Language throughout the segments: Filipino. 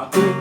Rock.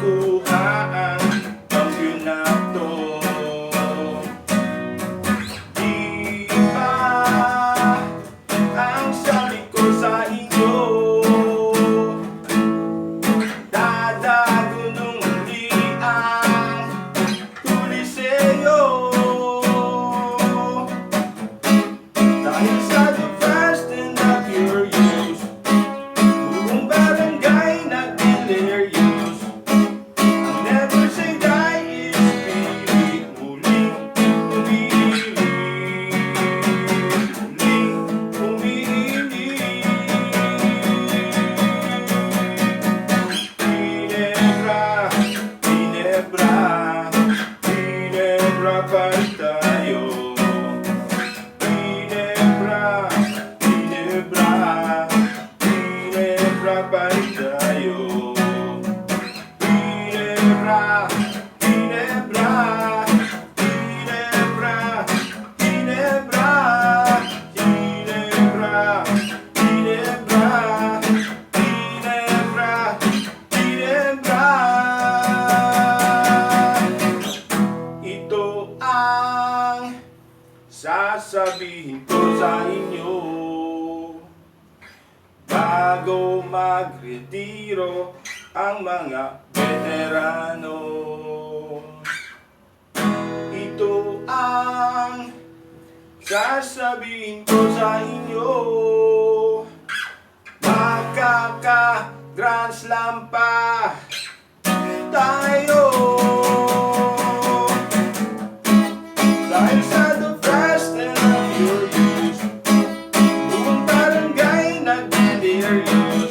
Ko sa inyo Bago magretiro ang mga veterano. Ito ang sasabihin ko sa inyo. Makaka Grand Slam pa Thank you.